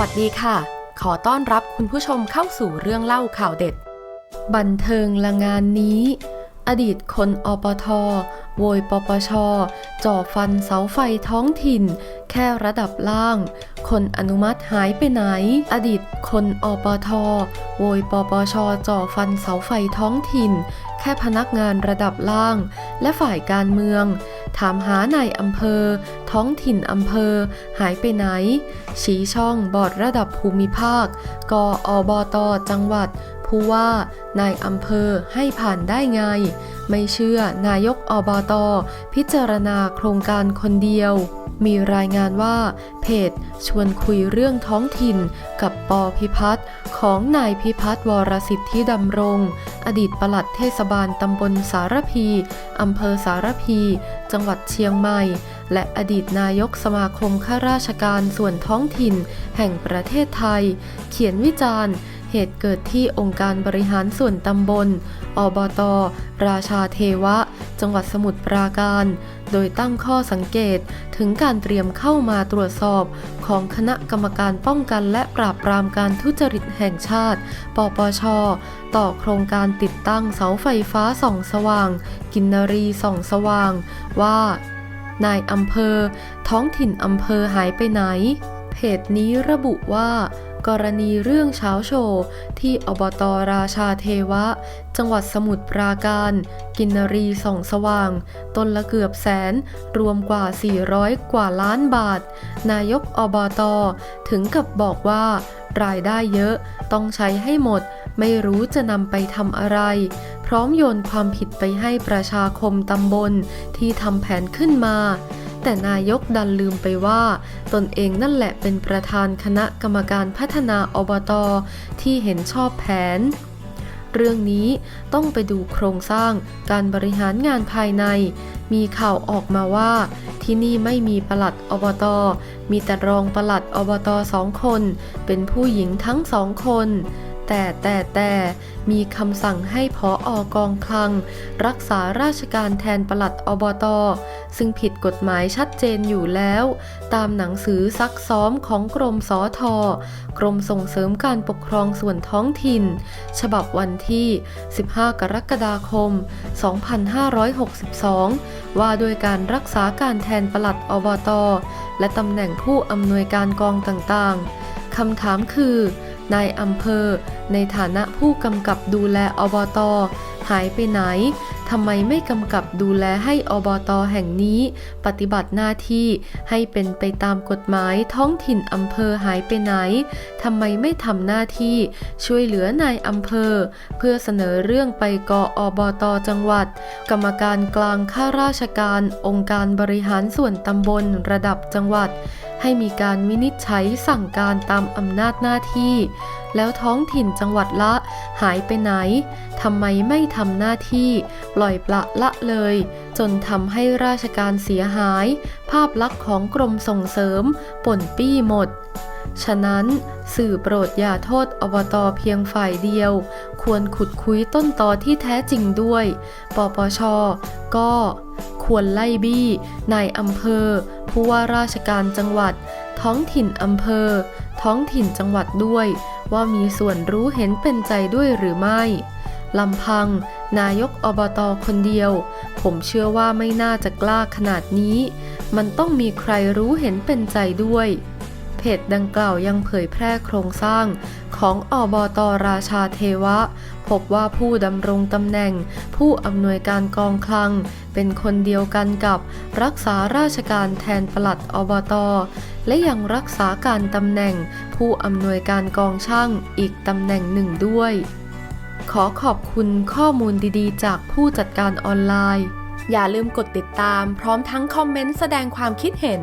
วัสดีค่ะ ขอต้อนรับคุณผู้ชมเข้าสู่เรื่องเล่าข่าวเด็ด บันเทิงละงานนี้ อดีตคนอปท โวยปปช จ่อฟันเสาไฟท้องถิ่น แค่ระดับล่าง คนอนุมัติหายไปไหน อดีตคนอปทโวยปปชจ่อฟันเสาไฟท้องถิ่น แค่พนักงานระดับล่าง และฝ่ายการเมือง ถามหานายอำเภอ ท้องถิ่นอำเภอ หายไปไหน ชี้ช่องบอร์ดระดับภูมิภาค กอบตจังหวัดผู้ว่านายอำเภอให้ผ่านได้ไง ไม่เชื่อนายกอบต พิจารณาโครงการคนเดียว มีรายงานว่า เพจชวนคุยเรื่องท้องถิ่นกับปอพิพัฒน์ของนายพิพัฒน์วรสิทธิดำรง อดีตปลัดเทศบาลตำบลสารพีอำเภอสารพี จังหวัดเชียงใหม่ และอดีตนายกสมาคมข้าราชการส่วนท้องถิ่น แห่งประเทศไทย เขียนวิจารณ์เหตุเกิดที่องค์การบริหารส่วนตำบล อบต ราชาเทวะ จังหวัดสมุทรปราการ โดยตั้งข้อสังเกตถึงการเตรียมเข้ามาตรวจสอบของคณะกรรมการป้องกันและปราบปรามการทุจริตแห่งชาติ ปปช ต่อโครงการติดตั้งเสาไฟฟ้าส่องสว่าง กินนรีส่องสว่าง ว่านายอำเภอ ท้องถิ่นอำเภอหายไปไหน เพจนี้ระบุว่า กรณีเรื่องเช้าโชว์ที่อบตราชาเทวะ จังหวัดสมุทรปราการ กินนรีส่องสว่าง ต้นละเกือบแสน รวมกว่า 400 กว่าล้านบาท นายกอบตถึงกับบอกว่ารายได้เยอะต้องใช้ให้หมด ไม่รู้จะนำไปทำอะไร พร้อมโยนความผิดไปให้ประชาคมตำบลที่ทำแผนขึ้นมา แต่นายกดันลืมไปว่า ตนเองนั่นแหละเป็นประธานคณะกรรมการพัฒนาอบตที่เห็นชอบแผน เรื่องนี้ต้องไปดูโครงสร้างการบริหารงานภายใน มีข่าวออกมาว่า ที่นี่ไม่มีปลัดอบตมีแต่รองปลัดอบตสองคน เป็นผู้หญิงทั้งสองคน แต่แต่แต่มีคำสั่งให้พออกองคลัง รักษาราชการแทนปลัดอบต ซึ่งผิดกฎหมายชัดเจนอยู่แล้ว ตามหนังสือซักซ้อมของกรมสอทกรมส่งเสริมการปกครองส่วนท้องถิ่น ฉบับวันที่ 15 กรกฎาคม 2562 ว่าโดยการรักษาการแทนปลัดอบต และตำแหน่งผู้อำนวยการกองต่างๆคำถามคือ นายอำเภอ ในฐานะผู้กำกับดูแลอบตหายไปไหน ทำไมไม่กำกับดูแลให้อบตแห่งนี้ ปฏิบัติหน้าที่ให้เป็นไปตามกฎหมายท้องถิ่นอำเภอหายไปไหน ทำไมไม่ทำหน้าที่ช่วยเหลือนายอำเภอ เพื่อเสนอเรื่องไปกอบตจังหวัด กรรมการกลางข้าราชการ องค์การบริหารส่วนตำบลระดับจังหวัด ให้มีการวินิจฉัยสั่งการตามอำนาจหน้าที่ แล้วท้องถิ่นจังหวัดละหายไปไหนทำไมไม่ทำหน้าที่ ปล่อยปละละเลย จนทำให้ราชการเสียหาย ภาพลักษณ์ของกรมส่งเสริมป่นปี้หมดฉะนั้นสื่อโปรดอย่าโทษอบตเพียงฝ่ายเดียว ควรขุดคุยต้นตอที่แท้จริงด้วย ปปช ก็ ควรไล่บี้นายอำเภอ ผู้ว่าราชการจังหวัด ท้องถิ่นอำเภอ ท้องถิ่นจังหวัดด้วย ว่ามีส่วนรู้เห็นเป็นใจด้วยหรือไม่ลำพัง นายกอบตคนเดียว ผมเชื่อว่าไม่น่าจะกล้าขนาดนี้ มันต้องมีใครรู้เห็นเป็นใจด้วย เพจดังกล่าวยังเผยแพร่โครงสร้างของอบตราชาเทวะ พบว่าผู้ดำรงตำแหน่ง ผู้อำนวยการกองคลัง เป็นคนเดียวกันกับรักษาราชการแทนปลัดอบต และยังรักษาการตำแหน่ง ผู้อำนวยการกองช่างอีกตำแหน่งหนึ่งด้วย ขอขอบคุณข้อมูลดีๆ จากผู้จัดการออนไลน์ อย่าลืมกดติดตาม พร้อมทั้งคอมเมนต์แสดงความคิดเห็น